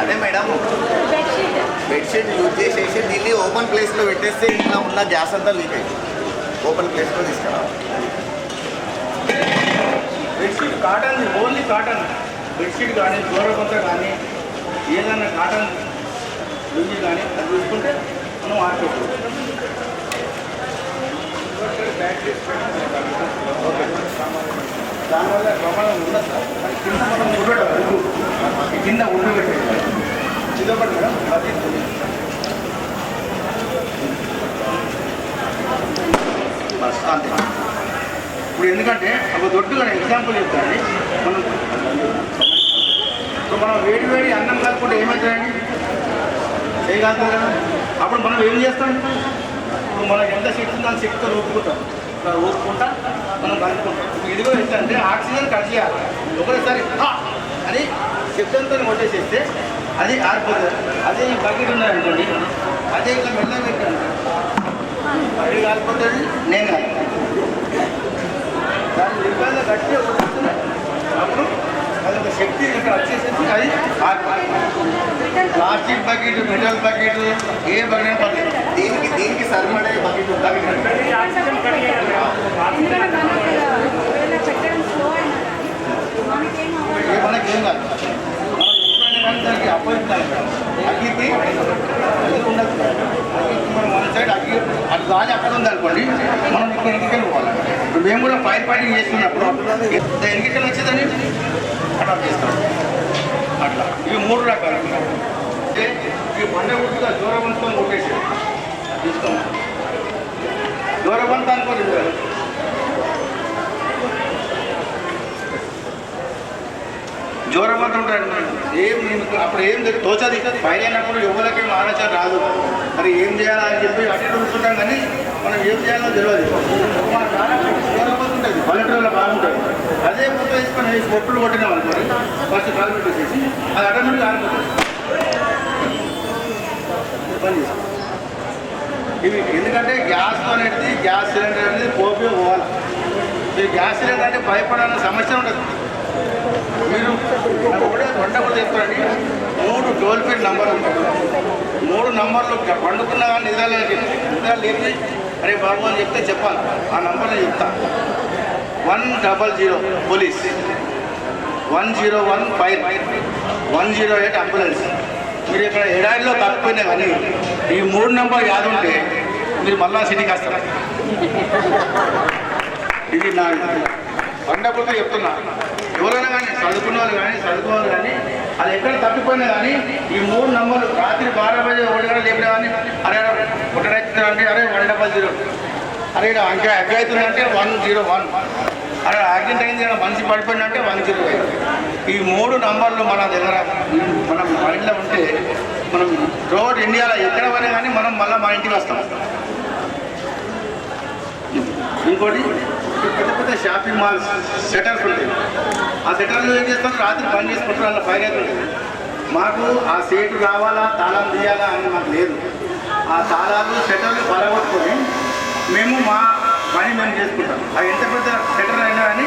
అదే madam. Bedsheet use చేసేసి దీన్ని ఓపెన్ ప్లేస్లో పెట్టేస్తే ఇంట్లో ఉన్న గ్యాస్ అంతా లీక్ అవుతుంది ఓపెన్ ప్లేస్లో తీసుకురావాలి bedsheet cotton only cotton. Bedsheet కానీ దూరకొంత కానీ ఏదైనా కాటన్ లుంగి కానీ అది చూసుకుంటే మనం ఆడుకోవచ్చు దానివల్ల ప్రమాదం ఉండదు సార్ కింద మనం ఉండడం కింద ఉండి పెట్టేది ఇదొకటి మేడం అది అంతే ఇప్పుడు ఎందుకంటే ఒక దొడ్డుగా ఎగ్జాంపుల్ చెప్తాను మనం ఇప్పుడు మనం వేడి వేడి అన్నం కలుపుకుంటే ఏమవుతుందండి? చేయగలుగుతాం కదా? అప్పుడు మనం ఏం చేస్తాం? ఇప్పుడు మనకి ఎంత శక్తి ఉందో అంత శక్తితో ఊపుకుంటాం. ఊపుకుంటా మనం కలుపుకుంటాం ఇదిగో ఏంటంటే ఆక్సిజన్ కట్ చేయాలి. ఒకటేసారి! అని శబ్దంతో కొట్టేసేస్తే అది ఆరిపోతుంది. అదే ఈ బకెట్ ఉన్నదనుకోండి అదే ఇట్లా మెల్లగా పెట్టండి అది కాలిపోతుంది నేను కాదు దాన్ని నిర్బంధం కట్టి వదిలేస్తే అప్పుడు అది ఒక శక్తి ఇక్కడ వచ్చేసేసి అది ప్లాస్టిక్ బకెట్ మెటల్ బకెట్ ఏ బకెట్ పర్లేదు. దీనికి సరిపడే బకెట్ మనకేం కాదు. దానికి అగ్గికి ఉండదు అగ్గికి మనం మన సైడ్ అగ్గి అటు దాని అక్కడ ఉంది మనం ఇక్కడ ఎన్నికలు పోవాలి ఇప్పుడు మేము కూడా ఫైర్ ఫైటింగ్ చేస్తున్నప్పుడు ఎన్నికలు వచ్చేదని అట్లా చేస్తాం. అట్లా. ఇవి మూడు రకాలు. ఈ బండ గుర్తుగా దూరవంతం కొట్టేసి తీసుకోండి. దూరవంతం అనుకోండి జ్వరం అంతా ఉంటాడు ఏం నీకు అప్పుడు ఏం తెలియదు తోచది పైన అయినప్పుడు ఎవరికి ఆలోచన రాదు. మరి ఏం చేయాలా అని చెప్పి అటు ఇటు చూస్తుంటాం కానీ మనం ఏం చేయాలో తెలియదు. మన నాన్నకు జ్వరం ఉంటుంది పల్లెటూరులో బాగుంటుంది అదే ముద్ద వేసుకొని వేసి పొట్టులు కొట్టినాం అనుకోండి ఫస్ట్ కాలు పెట్టేసేసి అది ఆటోమేటిక్ ఆరిపోతుంది పని చేసుకో. ఇవి ఎందుకంటే గ్యాస్ అనేది గ్యాస్ సిలిండర్ అనేది పోపే పోవాలి. ఈ గ్యాస్ సిలిండర్ అంటే భయపడాలన్న సమస్య ఉండదు. మీరు ఒకటే వంట చెప్తారండి మూడు టోల్ ఫ్రీ నంబర్ మూడు నంబర్లు పండుకున్న కానీ నిజాలు నిజాలు లేని. అరే బాబు అని చెప్తే చెప్పాలి. ఆ నంబర్లో చెప్తా. One double zero police. One zero one five one zero eight ambulance. మీరు ఇక్కడ ఎడారిలో తప్పిపోయినా కానీ ఈ మూడు నెంబర్ యాదుంటే మీరు మళ్ళా సిటీకి వస్తారు ఇది నా పండగలతో చెప్తున్నా. ఎవరైనా కానీ చదువుకున్న వాళ్ళు కానీ చదువుకోవాలి కానీ అది ఎక్కడ తప్పిపోయినా కానీ ఈ మూడు నంబర్లు రాత్రి బారా బజే ఒకటి గంటలు లేపినా కానీ అరే ఒకటైతుంది అంటే అరే వన్ డబల్ జీరో. అరే ఇక్కడ ఇంకా అవుతుందంటే వన్ జీరో వన్. అలా యాక్సిడెంట్ అయింది కదా మనిషి పడిపోయిందంటే వన్ జీరో ఈ మూడు నంబర్లు మన దగ్గర మనం మైండ్లో ఉంటే మనం రోడ్ ఇండియాలో ఎక్కడ పోయినా కానీ మనం మళ్ళీ మన ఇంటికి వస్తాం. ఇంకోటి పెద్ద పెద్ద షాపింగ్ మాల్స్ సెటర్స్ ఉంటాయి. ఆ సెటర్లు ఏం చేస్తారు రాత్రి పని చేసుకుంటారు అలా ఫైర్ అవుతుంది మాకు ఆ సీటు కావాలా తాళం తీయాలా అని మాకు లేదు. ఆ తాళాలు సెటర్లు బలగొట్టుకొని మేము మా పని మేము చేసుకుంటాం. అది ఎంత పెద్ద షటర్ అయినా కానీ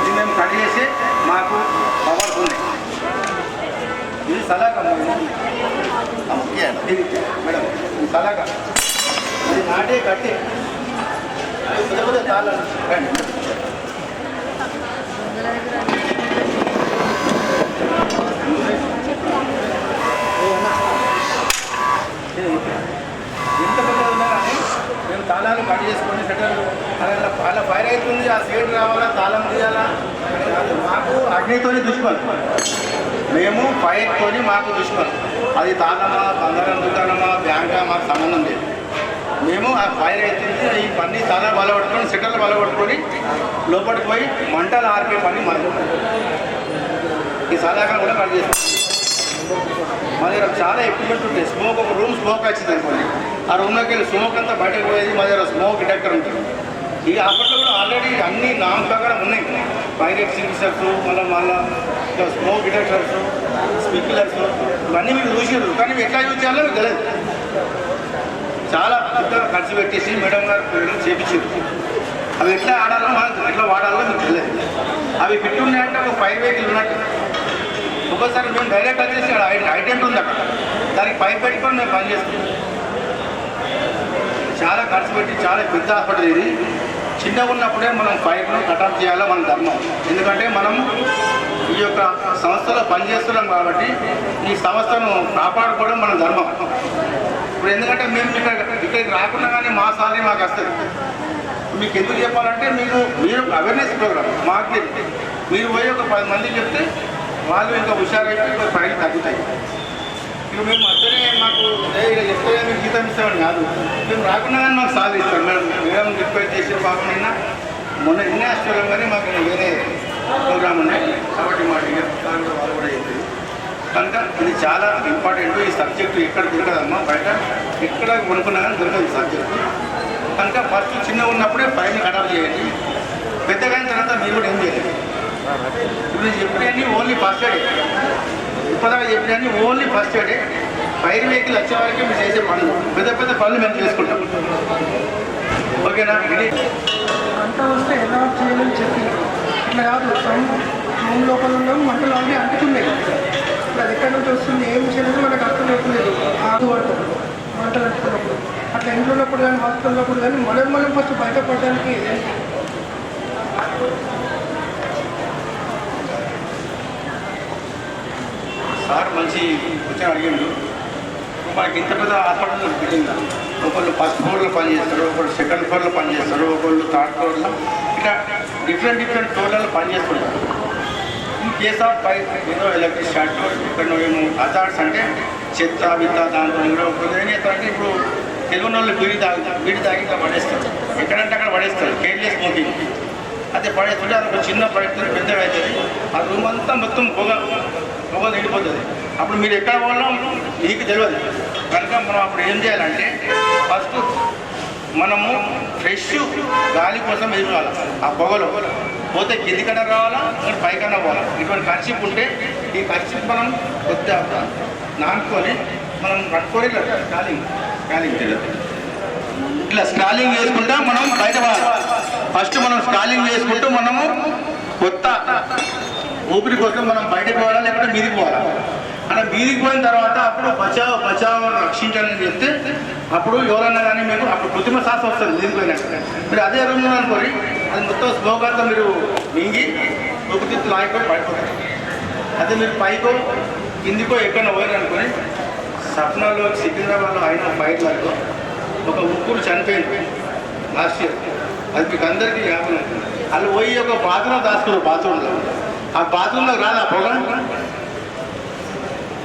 ఇది మేము కట్ చేసి మాకు పవర్స్ ఉన్నాయి ఇది సలాకా ఇది. మేడం ఇది సలాకా ఇది నాటే కట్టే. పెద్ద పెద్ద రండి ఎంత పెద్ద తాళాలు కట్ చేసుకొని సెటర్లు అలా పాల ఫైర్ అవుతుంది ఆ సీట్ రావాలా తాళం తీయాలా? మాకు అగ్నితోని దుష్మన్. మేము ఫైర్తోని మాకు దుష్మన్. అది తాళమా బంగారం దుకాణమా బ్యాంకా మాకు సంబంధం లేదు. మేము ఆ ఫైర్ అవుతుంది ఈ పని తాళాలు బలపట్టుకొని షట్టర్లు బలపట్టుకొని లోపలికి పోయి మంటలు ఆర్పే పని మాకు ఈ సలాగా కూడా కట్ చేస్తాం. మా దగ్గర చాలా ఎక్విప్మెంట్ ఉంటాయి. స్మోక్ ఒక రూమ్ స్మోక్ వచ్చింది అనుకోండి. ఆ రూమ్లోకి వెళ్ళి స్మోక్ అంతా బయటకు పోయేది మా దగ్గర స్మోక్ డిటెక్టర్ ఉంటుంది. ఈ అప్పట్లో కూడా ఆల్రెడీ అన్ని నామ్ ప్రకారం ఉన్నాయి. ఫైర్ ఎక్స్టింగ్విషర్స్ మళ్ళీ మళ్ళీ స్మోక్ డిటెక్టర్స్ స్పిక్లర్స్ ఇవన్నీ మీరు చూసారు కానీ మీరు ఎట్లా యూజ్ చేయాలో మీకు తెలియదు. చాలా పెద్దగా ఖర్చు పెట్టేసి మేడం గారు పిల్లలు చేపించారు. అవి ఎట్లా ఆడాలో మనం ఎట్లా వాడాలో మీకు తెలియదు. అవి ఫిట్ ఉన్నాయంటే ఒక ఫైవ్ వెహికల్ ఉన్నట్టు. ఒక్కోసారి మేము డైరెక్ట్ వచ్చేసి ఐటెంట్ ఉంది అక్కడ. దానికి పైప్ పెట్టుకొని మేము పని చేస్తున్నాం చాలా ఖర్చు పెట్టి చాలా పెద్ద హాస్పిటల్ ఇది. చిన్నగా ఉన్నప్పుడే మనం పైపును కటప్ చేయాలో మన ధర్మం. ఎందుకంటే మనం ఈ యొక్క సంస్థలో పనిచేస్తున్నాం కాబట్టి ఈ సంస్థను కాపాడుకోవడం మన ధర్మం. ఇప్పుడు ఎందుకంటే మేము ఇక్కడ ఇక్కడికి రాకుండా కానీ మా సాలరీ మాకు వస్తుంది. మీకు ఎందుకు చెప్పాలంటే మీరు మీరు అవేర్నెస్ ప్రోగ్రామ్ మాకు మీరు పోయి ఒక పది మందికి చెప్తే వాళ్ళు ఇంకా హుషారైతే ఇంకా ఫైల్ తగ్గుతాయి. ఇక మేము మధ్యనే మాకు "ఏ, ఇలా చెప్తే మీకు జీతం ఇస్తామని కాదు. మేము రాకుండా కానీ మాకు సాలరీ ఇస్తాం మేడం మేడం రిక్వెస్ట్ చేసిన పాపం నిన్న మొన్న ఇన్నే హాస్పిటల్ కానీ మాకు వేరే ప్రోగ్రామ్ ఉన్నాయి. కాబట్టి మా వాళ్ళు కూడా చెప్పింది కనుక ఇది చాలా ఇంపార్టెంట్. ఈ సబ్జెక్టు ఎక్కడ దొరకదమ్మా? బయట ఎక్కడ కొనుక్కున్నా కానీ దొరకదు ఈ సబ్జెక్టు. కనుక ఫస్ట్ చిన్న ఉన్నప్పుడే పైన కటాఫ్ చేయండి. పెద్దగా అయిన తర్వాత మీరు కూడా ఏం చేయాలి ఇప్పుడు నేను ఓన్లీ ఫస్ట్ ఎయిడ్ ఇప్పటిదాకా చెప్పినవన్నీ ఓన్లీ ఫస్ట్ ఎయిడే ఫైర్ వెహికల్ వచ్చే వరకు మీరు చేసే పనులు. పెద్ద పెద్ద పనులు మేము చేసుకుంటాం. ఓకేనా? ఇది వస్తే ఎలా చేయాలని చెప్పి. ఇట్లా కాదు రూమ్ లోపల ఉన్నాం మంటలు అన్నీ అంటుకున్నాయి ఇప్పుడు అది ఎక్కడి నుంచి వస్తుంది ఏం చేయలేదు మనకు అర్థం అవుతుంది ఆగు అంటారు. మంటలు అంటుకున్నప్పుడు అట్లా ఇంట్లో ఉన్నప్పుడు కానీ హాస్పిటల్లో ఉన్నప్పుడు కానీ మనం మనం ఫస్ట్ బయటపడడానికి సార్ మంచి క్వశ్చన్ అడిగిండు. మాకు ఇంత పెద్ద హాస్పిటల్ పెట్టిందా ఒకళ్ళు ఫస్ట్ ఫ్లోర్లో పనిచేస్తారు ఒకళ్ళు సెకండ్ ఫ్లోర్లో పనిచేస్తారు ఒకళ్ళు థర్డ్ ఫ్లోర్లో. ఇట్లా డిఫరెంట్ డిఫరెంట్ ఫ్లోర్లలో పనిచేస్తున్నారు ఈ కేస్ ఆఫ్ పై ఏదో ఎలక్ట్రిక్ షార్ట్ ఇక్కడ ఏమో హజార్డ్స్ అంటే చెత్త విత్త దాంట్లో కూడా ఒకళ్ళు ఏం చేస్తారంటే ఇప్పుడు తెలుగు వాళ్ళు బీడి తాగుతారు బీడి తాగి ఇట్లా పడేస్తారు. ఎక్కడంటే అక్కడ పడేస్తారు కేర్లెస్ స్మోకింగ్. అదే పడేస్తుంటే అది ఒక చిన్న పడేస్తుంది పెద్దగా అవుతుంది ఆ రూమ్ అంతా మొత్తం పొగ పొగ నిండిపోతుంది అప్పుడు మీరు ఎక్కడ పోవాలో మీకు తెలియదు కనుక మనం అప్పుడు ఏం చేయాలంటే ఫస్ట్ మనము ఫ్రెష్ గాలి కోసం ఎదురుకోవాలి ఆ పొగలో పోతే కింది కన్నా రావాలా ఇక్కడ పైకన్నా పోవాలా? ఇటువంటి ఖర్చు ఉంటే ఈ ఖర్చు మనం కొద్దిగా నానుకొని మనం పట్టుకొని స్టాలింగ్ స్కాలింగ్ తెలియదు ఇట్లా స్కాలింగ్ చేసుకుంటా మనం బయట ఫస్ట్ మనం స్కాలింగ్ చేసుకుంటూ మనము కొత్త ఊపిరి కోసం మనం బయటకు పోవాలా లేకపోతే మీదికి పోవాలా? అలా మీదికి పోయిన తర్వాత అప్పుడు బచావ్ బచావ్ రక్షించాలని చెప్తే అప్పుడు ఎవరన్నా కానీ మీకు అప్పుడు కృత్రిమ శ్వాస వస్తుంది మీదికి పోయినాక. మీరు అదే రూమ్ అనుకోని అది మొత్తం స్మోక్ అంతా మీరు మింగి ఊపిరితిత్తు లాగిపోయి పడిపోతారు. అదే మీరు పైకో కిందికో ఎక్కడైనా పోయారు సప్నాలో సికింద్రాబాద్లో అయిన ఫైట్లలో ఒక ముగ్గురు చనిపోయింది లాస్ట్ ఇయర్. అది మీకు అందరికీ జ్ఞాపకం వాళ్ళు పోయి ఒక బాత్రూమ్ దాచుకున్నారు బాత్రూంలో ఆ బాత్రూంలో రాదా పొగ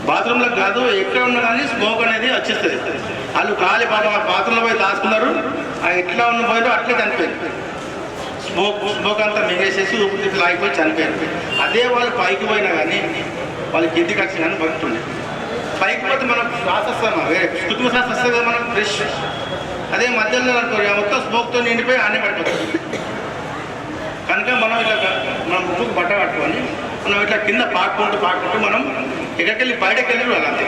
బాత్రూంలో కాదు ఎక్కడ ఉన్నా కానీ స్మోక్ అనేది వచ్చేస్తుంది. వాళ్ళు కాలి పాపం ఆ బాత్రూంలో పోయి దాచుకున్నారు. ఆ ఎట్లా ఉన్న పోయినా అట్లే చనిపోయింది స్మోక్ స్మోక్ అంతా మింగేసేసి ఊపిరి లాగిపోయి చనిపోయారు. అదే వాళ్ళు పైకి పోయినా కానీ వాళ్ళకి కిందికి వచ్చిన కానీ బతుకుండే పైకి పోతే మనం శ్వాస వస్తామా వేరే కుటుంబ శ్వాస వస్తుంది కదా మనం ఫ్రెష్. అదే మధ్యలో అనుకో మొత్తం స్మోక్తో నిండిపోయి అన్నీ పడిపోతుంది కనుక మనం ఇట్లా మనం ముక్కుకు బట్ట కట్టుకొని మనం ఇట్లా కింద పాకుంటూ పాకుంటూ మనం ఎక్కడికెళ్ళి బయటకు వెళ్ళి వెళ్ళాలి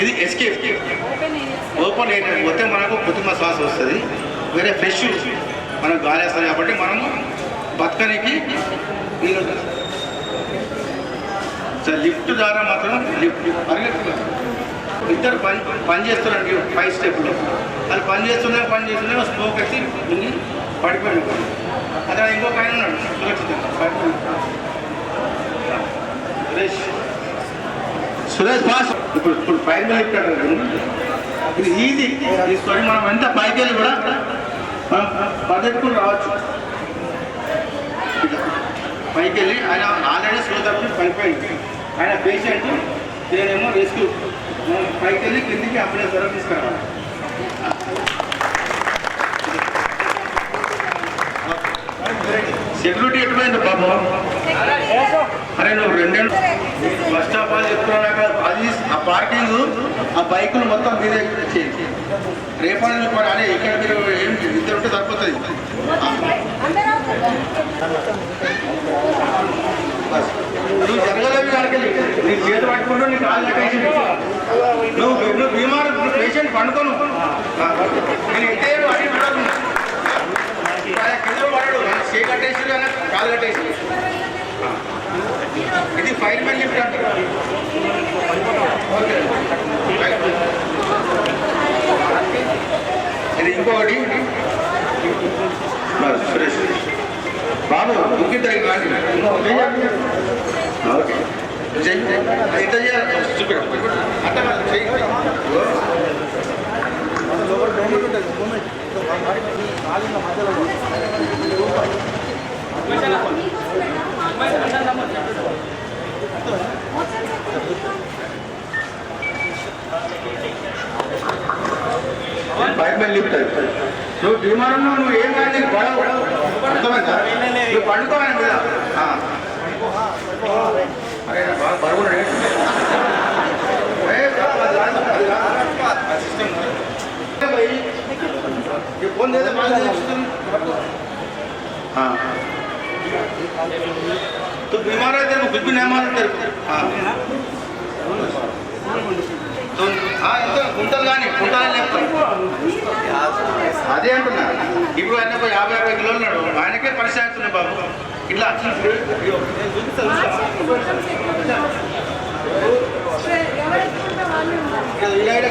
ఇది ఎస్కేప్ ఓపెన్ ఏరియా ఓపెన్ పోతే మనకు కృత్రిమ శ్వాస వస్తుంది. వేరే ఫ్రెష్ మనకు గాలి వస్తుంది కాబట్టి మనం బతకనికి వీలు సార్ లిఫ్ట్ ద్వారా మాత్రం లిఫ్ట్ పరిగెత్తున్నారు ఇద్దరు పని పని చేస్తున్నారండి ఫైవ్ స్టెప్లో అది పని చేస్తున్నా పని చేస్తున్నా స్మోక్ వచ్చి ముందు అదే ఇంకో ఆయన ఉన్నాడు. సురక్షితంగా. సురేష్. సురేష్ పాస్. ఇప్పుడు ఇప్పుడు పైన వెళ్ళిపోయాడు అంటారు ఇది ఈజీ. తీసుకొని మనం ఎంత పైకి వెళ్ళి కూడా మనం పద్ధతికి రావచ్చు. పైకి వెళ్ళి ఆయన ఆల్రెడీ స్లో తప్పి పడిపోయింది. ఆయన పేషెంట్ నేనేమో రెస్క్యూ పైకి వెళ్ళి కిందికి అప్పుడే త్వర తీసుకురావాలి. సెక్యూరిటీ ఎటుపోయింది బాబు అరే నువ్వు రెండేళ్ళు బస్ స్టాప్ వాళ్ళు చెప్తున్నాక అది ఆ పార్కింగ్ ఆ బైకులు మొత్తం మీరే చేయండి రేపటి నుంచి మరి ఇక్కడ మీరు ఏం ఇద్దరు ఉంటే సరిపోతుంది బస్. నువ్వు జరగలేవి కాడికెళ్ళి నీ చేతి పట్టుకుంటూ నీ కాలు కట్టేసి నువ్వు నువ్వు బీమారు పేషెంట్ పండుకోను నేను ఎట్టే అడిగి పెట్టాను పడాడు చే కట్టేసి కానీ కాలు కట్టేసి. ఇది ఫైల్ మెన్ లిఫ్ట్ అంటారు. ఇది ఇంకొకటి. సురేష్. బాబు ముఖ్య రాండి ఓకే. చెయ్యి ఎంత చేయాలి. అట్ట కాదు, చెయ్యి బైక్ లిఫ్ట్ నువ్వు విమానంలో నువ్వు ఏం కానీ పడవు అర్థమైందా నువ్వు పండుకోవాలి కదా అరే బాగా పడుకున్నాడు అది రాదు, సిస్టమ్ ఉంది. ఏ భయ్, ये फोन दे दे बाद में सिस्टम हाँ तो बीमार है तेरे को कुछ भी नहीं मालूम तेरे को हाँ तो हाँ ఇంత గుంటలు కానీ గుంటలు లేకపోతే అదే అంటున్నా ఇప్పుడు ఆయన ఒక యాభై అరవై కిలోలు ఉన్నాడు ఆయనకే పరిచయం అవుతున్నాయి బాబు ఇట్లా ఎవరెత్తుకుంటే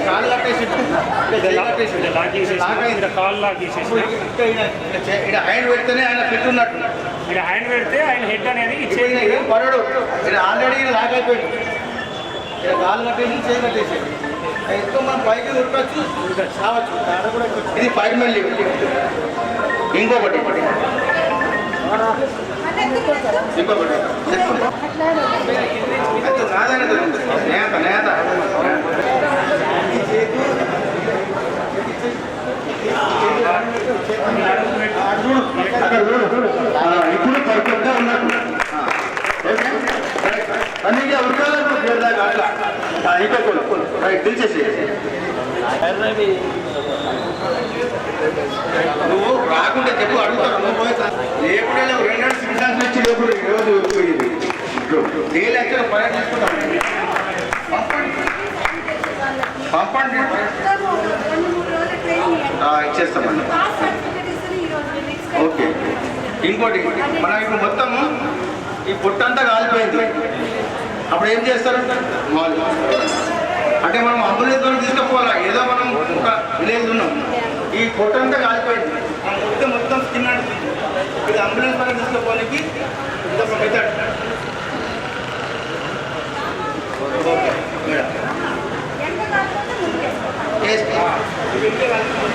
కాలు కట్టేసి ఇక్కడ పెడితేనే ఆయన ఫిట్ ఉన్నట్టు. ఇక్కడ హ్యాండ్ పెడితే ఆయన హెడ్ అనేది ఇచ్చేది. పడడు. ఇక్కడ ఆల్రెడీ లాక్ అయిపోయాడు. ఇక్కడ కాలు కట్టేసి చేయి కట్టేసి ఎంతో మనం పైకి ఉరకచ్చు రావచ్చు. ఇది ఫైవ్ మెల్ ఇంకొకటి? ఇంకొకటి. నేత నేత చూడు అక్కడ చూడు ఆ, ఇప్పుడు పర్ఫెక్ట్గా ఉన్నట్టు ఆ, ఓకే అందుకే ఉరకాలకు అట్లా ఆ, ఇంకొకటి రైట్ తీసేసి నువ్వు రాకుండా చెప్పు అడుగుతాను నువ్వు పోయి రెండు రెండు వచ్చి లేకుండా ఈరోజు పోయింది ఏ పర్యటన చేసుకుంటాం పంపండి. ఇచ్చేస్తామండి. ఓకే. ఇంకోటి మనం ఇప్పుడు మొత్తం ఈ పొట్టంతా కాలిపోయింది. అప్పుడు ఏం చేస్తారు? వాళ్ళు. అంటే మనం అంబులెన్స్ ద్వారా తీసుకుపోవాలా? ఏదో మనం ఒక విలేజ్ ఉన్నాం. ఈ పొట్టంతా కాలిపోయింది. మనం మొత్తం మొత్తం స్కిన్ అంటుంది ఇది అంబులెన్స్ ద్వారా తీసుకుపోవడానికి ఇది మెథడ్. ఓకే. మేడం. వేసుకోవాలి.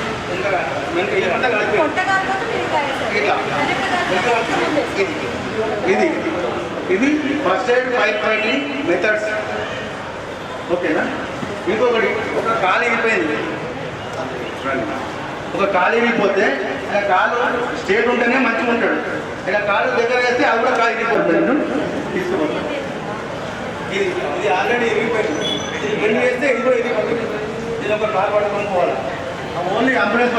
ఇది ఇది first aid fire fighting methods ఓకేనా ఇంకొకటి ఒక కాలు ఇరిపోయింది ఒక కాలు ఇరిగిపోతే ఇలా కాలు స్టేట్ ఉంటేనే మంచిగా ఉంటాడు ఇలా కాలు దగ్గర వేస్తే అది కూడా కాలు ఇరిగిపోతుంది తీసుకుపోతాం ఇది ఇది ఆల్రెడీ ఇరిగిపోయింది ఇది రెండు వేస్తే ఇది కూడా ఇరిగిపోతుంది ఒకరు కార్ పట్టుకొని పోవాలి? ఓన్లీ అంబులెన్స్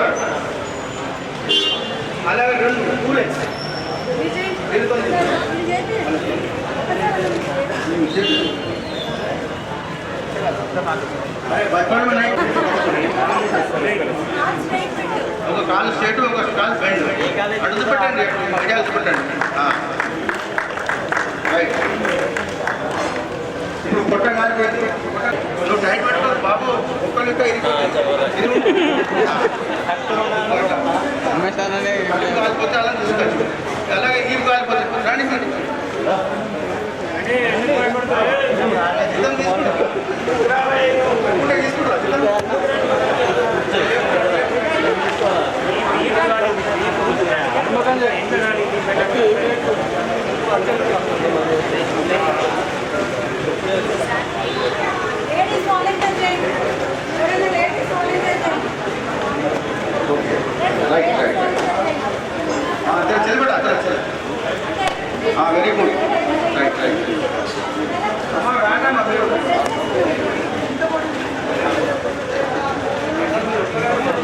అలాగే రెండు ఒక కాల్ స్టేట్ ఒక కాల్ బెండ్. అడుగుపెట్టండి అడిగి అడుగు రైట్. ఇప్పుడు పెట్టి నువ్వు టైట్ పెట్టుకో బాబు. ఒక్కరితో కాలిపోతే అలా తీసుకోవచ్చు అలాగే ఈ కాలిపోతే రాణి మీరు. चल बेटा चल चल हाँ वेरी गुड राइट राइट हाँ राइट ना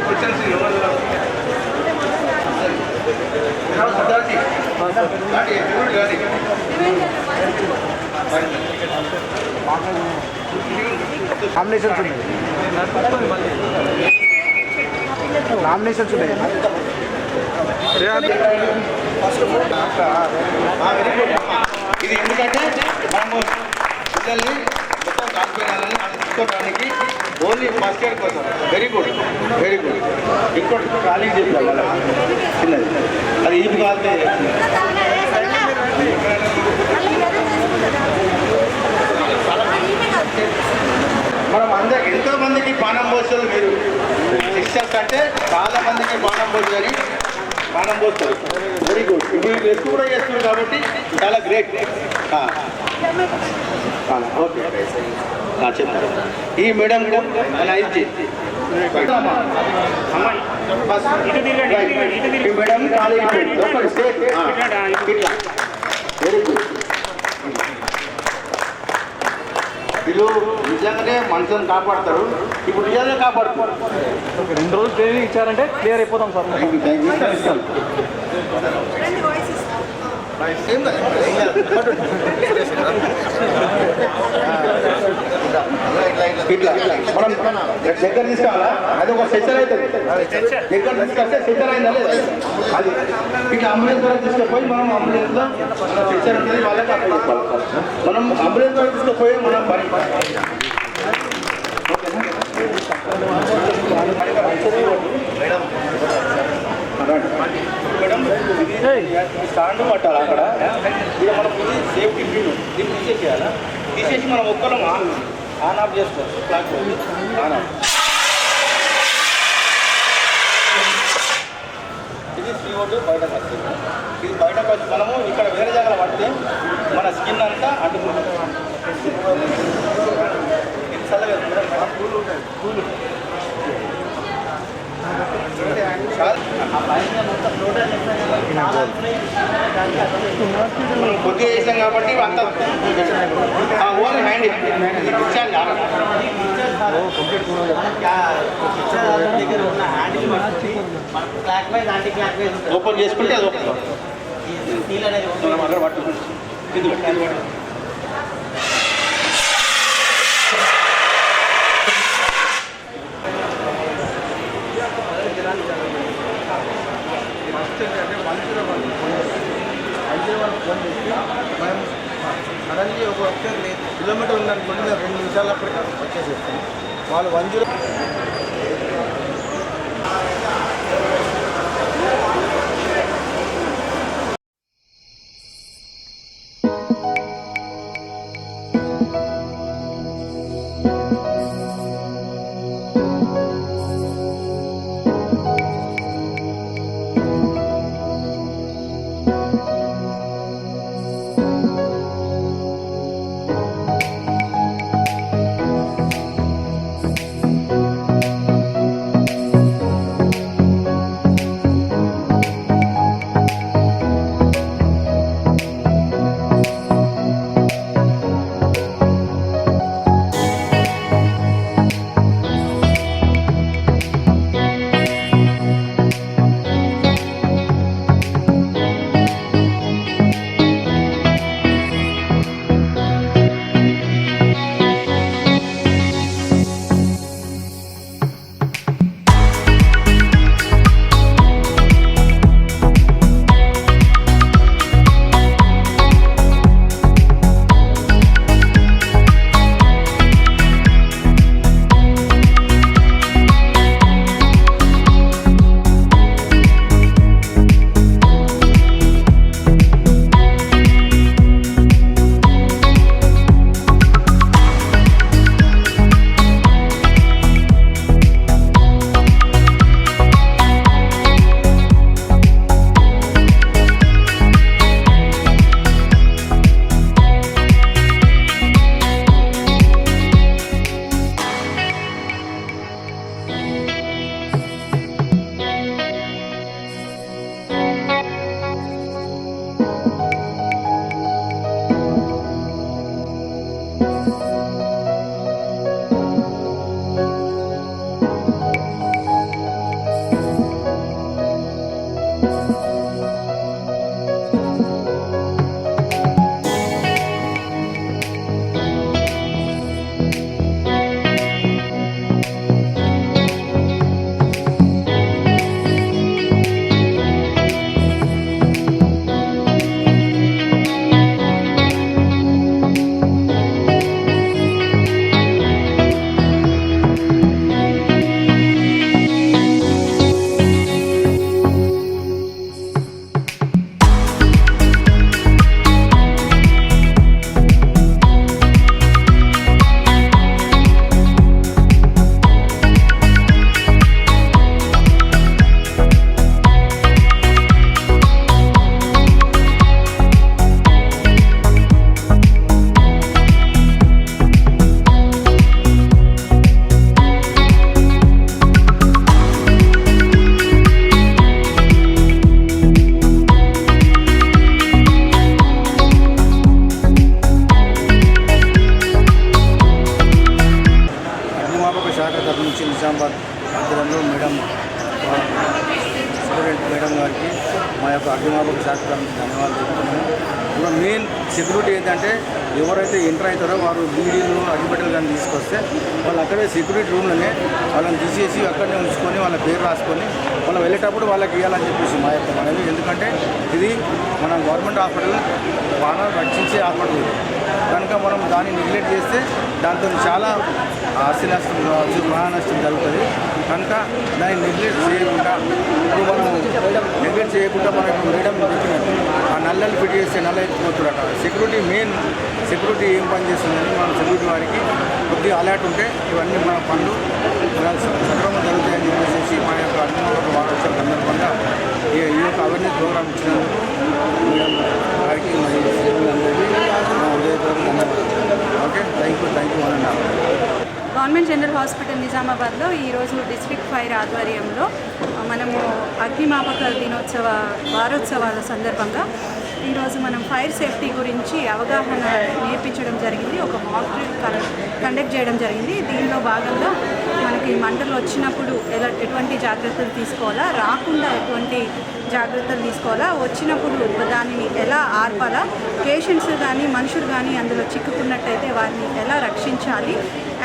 किचन से गाड़ी गाड़ी गाड़ी నామినేషన్స్ ఉన్నాయి. నామినేషన్స్ ఉన్నాయి. ఇది ఎందుకంటే మనము పిల్లల్ని మొత్తం కాల్పోయాలని తీసుకోవడానికి ఓన్లీ ఫస్ట్ ఇయర్ కోసం. వెరీ గుడ్ వెరీ గుడ్ ఇంకోటి ఖాళీ మళ్ళీ చిన్నది. అది ఈపు కాలితే మనం అందరికి ఎంతో మందికి పానం పోస్తారు మీరు. సిస్టర్స్ అంటే చాలా మందికి పానం పోతుంది పానం పోస్తారు. వెరీ గుడ్ మీరు ఎక్కువ కూడా చేస్తున్నారు కాబట్టి చాలా గ్రేట్ ఓకే చెప్తారు ఈ మేడం కూడా మన మేడం వెరీ గుడ్ వీళ్ళు నిజంగానే మనసుని కాపాడతారు. ఇప్పుడు నిజంగా కాపాడుతారు రెండు రోజులు ట్రైనింగ్ ఇచ్చారంటే క్లియర్ అయిపోతాం సార్. ఇస్తాను. ఇట్లా మనం దగ్గర తీసుకోవాలా అది ఒక సెషన్ అవుతుంది దగ్గర తీసుకొస్తే సెషన్ అయిందా లేదా? అది ఇట్లా అంబులెన్స్ ద్వారా తీసుకుపోయి మనం అంబులెన్స్లో సెషన్ ఉంటుంది వాళ్ళకి అక్కడ చెప్పాలి మనం అంబులెన్స్ ద్వారా తీసుకుపోయి మనం పని మేడం ఇది స్టాండ్ పట్టాలి అక్కడ ఇక మనం ఇది సేఫ్టీ ఫీల్డ్ దీన్ని తీసేసేయాలా తీసేసి మనం ఒక్కరం ఆన్ ఆన్ ఆఫ్ చేసుకోవచ్చు క్లాక్ ఆన్ ఆఫ్ ఇది CO2 బయటకు వస్తుంది ఇది బయటకు వచ్చి మనము ఇక్కడ వేరే జాగాలో పడితే మన స్కిన్ అంతా అడ్డుకుంటుంది ఇది చల్లగా కూల్ ఉంటుంది కూల్ ఉంటుంది కొద్దిగా చేసాం కాబట్టి అంత ఓన్లీ హ్యాండ్ ఇచ్చాను ఓపెన్ చేసుకుంటే అది ఓపెన్. మనం అక్కడ పట్టు కింద పెట్టు, కింద పెట్టు. సడన్లీ ఒక కిలోమీటర్ ఉందనుకోండి రెండు నిమిషాలు నిమిషాలప్పటికి వచ్చేసేస్తాను. వాళ్ళు వన్ జీరో గారు మేడం స్టూడెంట్ మేడం గారికి మా యొక్క అగ్నిమాపక శాస్త్రానికి ధన్యవాదాలు చెప్తున్నాము ఇప్పుడు మెయిన్ సెక్యూరిటీ ఏంటంటే ఎవరైతే ఎంటర్ అవుతారో వారు బీడీలు అగ్గిపెట్టెలు కానీ తీసుకొస్తే వాళ్ళు అక్కడే సెక్యూరిటీ రూమ్లోనే వాళ్ళని తీసేసి అక్కడనే ఉంచుకొని వాళ్ళ పేరు రాసుకొని వాళ్ళు వెళ్ళేటప్పుడు వాళ్ళకి ఇవ్వాలని చెప్పేసి మా యొక్క మనవి. ఎందుకంటే ఇది మన గవర్నమెంట్ హాస్పిటల్ బాగా రక్షించే హాస్పిటల్. కనుక మనం దాన్ని నెగ్లెక్ట్ చేస్తే దాంతో చాలా ఆస్తి నష్టం కావచ్చు మహానష్టం జరుగుతుంది. కనుక దాన్ని నెగ్లెక్ట్ చేయకుండా ఇప్పుడు మనం నెగ్లెక్ట్ చేయకుండా మనకు మేడం చెప్పినట్టు ఆ నల్లని ఫిట్ చేస్తే నల్ల ఎత్తిపోతున్నట సెక్యూరిటీ మెయిన్ సెక్యూరిటీ ఏం పని చేస్తుందని మనం సెక్యూరిటీ వారికి కొద్దిగా అలర్ట్ ఉంటే ఇవన్నీ మన పనులు సక్రమం సక్రమంగా జరుగుతాయని చెప్పేసి మా యొక్క అగ్నిమాపక వారోత్సవ సందర్భంగా ఈ ఈ యొక్క అవేర్నెస్ ప్రోగ్రామ్ ఇచ్చినందుకు మేడం గారికి మరి సభ్యులందరికీ మా ఉదయపూర్వక ధన్యవాదాలు okay thank you thank you అన్న గవర్నమెంట్ జనరల్ హాస్పిటల్ నిజామాబాద్లో ఈరోజు డిస్ట్రిక్ట్ ఫైర్ ఆధ్వర్యంలో మనము అగ్నిమాపక దినోత్సవ వారోత్సవాల సందర్భంగా ఈరోజు మనం ఫైర్ సేఫ్టీ గురించి అవగాహన నేర్పించడం జరిగింది. ఒక మాక్ డ్రిల్ కండక్ట్ చేయడం జరిగింది. దీనిలో భాగంగా మనకి మంటలు వచ్చినప్పుడు ఎలా ఎటువంటి జాగ్రత్తలు తీసుకోవాలా రాకుండా ఎటువంటి జాగ్రత్తలు తీసుకోవాలా? వచ్చినప్పుడు దానిని ఎలా ఆర్పాలా? పేషెంట్స్ కానీ మనుషులు కానీ అందులో చిక్కుకున్నట్టయితే వారిని ఎలా రక్షించాలి?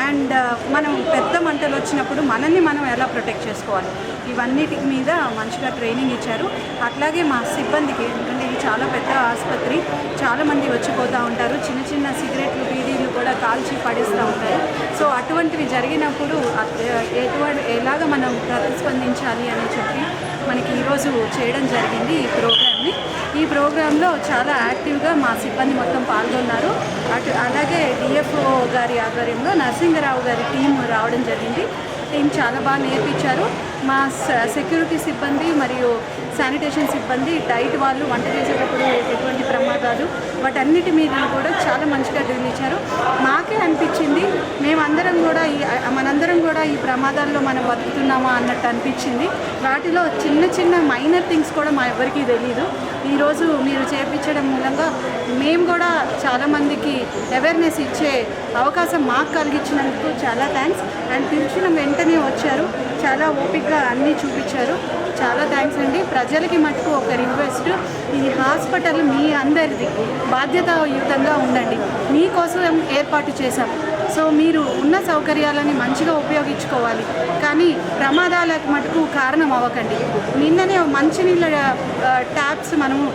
అండ్ మనం పెద్ద మంటలు వచ్చినప్పుడు మనల్ని మనం ఎలా ప్రొటెక్ట్ చేసుకోవాలి? ఇవన్నిటి మీద మంచిగా ట్రైనింగ్ ఇచ్చారు. అట్లాగే మా సిబ్బందికి ఎందుకంటే ఇది చాలా పెద్ద ఆసుపత్రి చాలామంది వచ్చిపోతూ ఉంటారు. చిన్న చిన్న సిగరెట్లు బీడీలు కూడా కాల్చి పడేస్తూ ఉంటారు. సో అటువంటివి జరిగినప్పుడు ఎటువంటి ఎలాగ మనం ప్రతిస్పందించాలి అని చెప్పి మనకి ఈరోజు చేయడం జరిగింది ఈ ప్రోగ్రామ్ని. ఈ ప్రోగ్రాంలో చాలా యాక్టివ్గా మా సిబ్బంది మొత్తం పాల్గొన్నారు. అటు అలాగే డిఎఫ్ఓ గారి ఆధ్వర్యంలో నరసింహరావు గారి టీం రావడం జరిగింది. టీం చాలా బాగా నేర్పించారు. మా స- సెక్యూరిటీ సిబ్బంది మరియు శానిటేషన్ సిబ్బంది డైట్ వాళ్ళు వంట చేసేటప్పుడు ఎటువంటి ప్రమాదాలు వాటన్నిటి మీద కూడా చాలా మంచిగా డ్రిల్ ఇచ్చారు మాకే అనిపించింది మేమందరం కూడా ఈ మనందరం కూడా ఈ ప్రమాదాల్లో మనం బతుకుతున్నామా అన్నట్టు అనిపించింది. వాటిలో చిన్న చిన్న మైనర్ థింగ్స్ కూడా మా ఎవరికీ తెలియదు ఈరోజు మీరు చేపించడం మూలంగా మేము కూడా చాలామందికి అవేర్నెస్ ఇచ్చే అవకాశం మాకు కలిగించినందుకు చాలా థ్యాంక్స్ అండ్ పిలిచిన వెంటనే వచ్చారు. చాలా ఓపిక్గా అన్నీ చూపించారు. చాలా థ్యాంక్స్ అండి. ప్రజలకి మటుకు ఒక రిక్వెస్ట్. ఈ హాస్పిటల్ మీ అందరిది. బాధ్యతాయుతంగా ఉండండి. మీకోసం ఏర్పాటు చేశాం. సో మీరు ఉన్న సౌకర్యాలని మంచిగా ఉపయోగించుకోవాలి. కానీ ప్రమాదాలకు మటుకు కారణం అవ్వకండి. నిన్ననే మంచినీళ్ళ ట్యాప్స్ మనము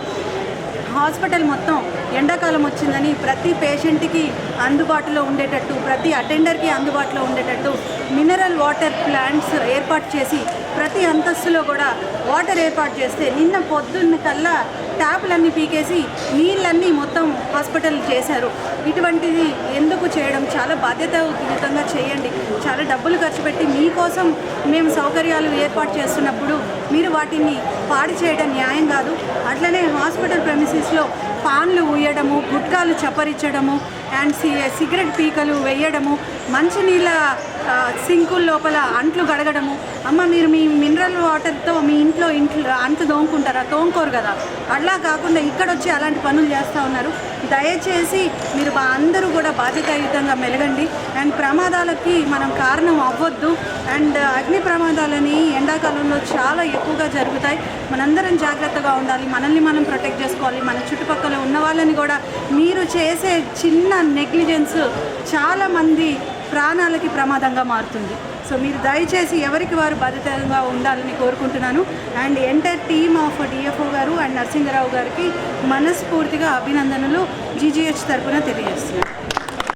హాస్పిటల్ మొత్తం ఎండాకాలం వచ్చిందని ప్రతి పేషెంట్కి అందుబాటులో ఉండేటట్టు ప్రతి అటెండర్కి అందుబాటులో ఉండేటట్టు మినరల్ వాటర్ ప్లాంట్స్ ఏర్పాటు చేసి ప్రతి అంతస్తులో కూడా వాటర్ ఏర్పాటు చేస్తే నిన్న పొద్దున్న కల్లా ట్యాపులన్నీ పీకేసి నీళ్ళన్నీ మొత్తం హాస్పిటల్ చేశారు. ఇటువంటిది ఎందుకు చేయడం చాలా బాధ్యతాయుతంగా చేయండి. చాలా డబ్బులు ఖర్చు పెట్టి మీకోసం మేము సౌకర్యాలు ఏర్పాటు చేస్తున్నప్పుడు మీరు వాటిని పాడు చేయడం న్యాయం కాదు. అట్లనే హాస్పిటల్ ప్రెమిసెస్లో పాన్లు ఊయడము గుట్కాలు చప్పరించడము అండ్ సిగరెట్ పీకలు వేయడము మంచినీళ్ళ సింకుల లోపల అంట్లు గడగడము. అమ్మ మీరు మీ మినరల్ వాటర్తో మీ ఇంట్లో ఇంట్లో అంట్లు తోముకుంటారా? తోముకోరు కదా. అట్లా కాకుండా ఇక్కడ వచ్చి అలాంటి పనులు చేస్తూ ఉన్నారు. దయచేసి మీరు అందరూ కూడా బాధ్యతాయుతంగా మెలగండి. అండ్ ప్రమాదాలకి మనం కారణం అవ్వద్దు. అండ్ అగ్ని ప్రమాదాలని ఎండాకాలంలో చాలా ఎక్కువగా జరుగుతాయి. మనందరం జాగ్రత్తగా ఉండాలి. మనల్ని మనం ప్రొటెక్ట్ చేసుకోవాలి. మన చుట్టుపక్కల ఉన్న వాళ్ళని కూడా మీరు చేసే చిన్న నెగ్లిజెన్స్ చాలామంది ప్రాణాలకి ప్రమాదంగా మారుతుంది. సో మీరు దయచేసి ఎవరికి వారు బాధ్యతగా ఉండాలని కోరుకుంటున్నాను. And entire team of DFO గారు అండ్ నరసింహరావు గారికి మనస్ఫూర్తిగా అభినందనలు. జీజీహెచ్ తరఫున తెలియజేస్తున్నాను.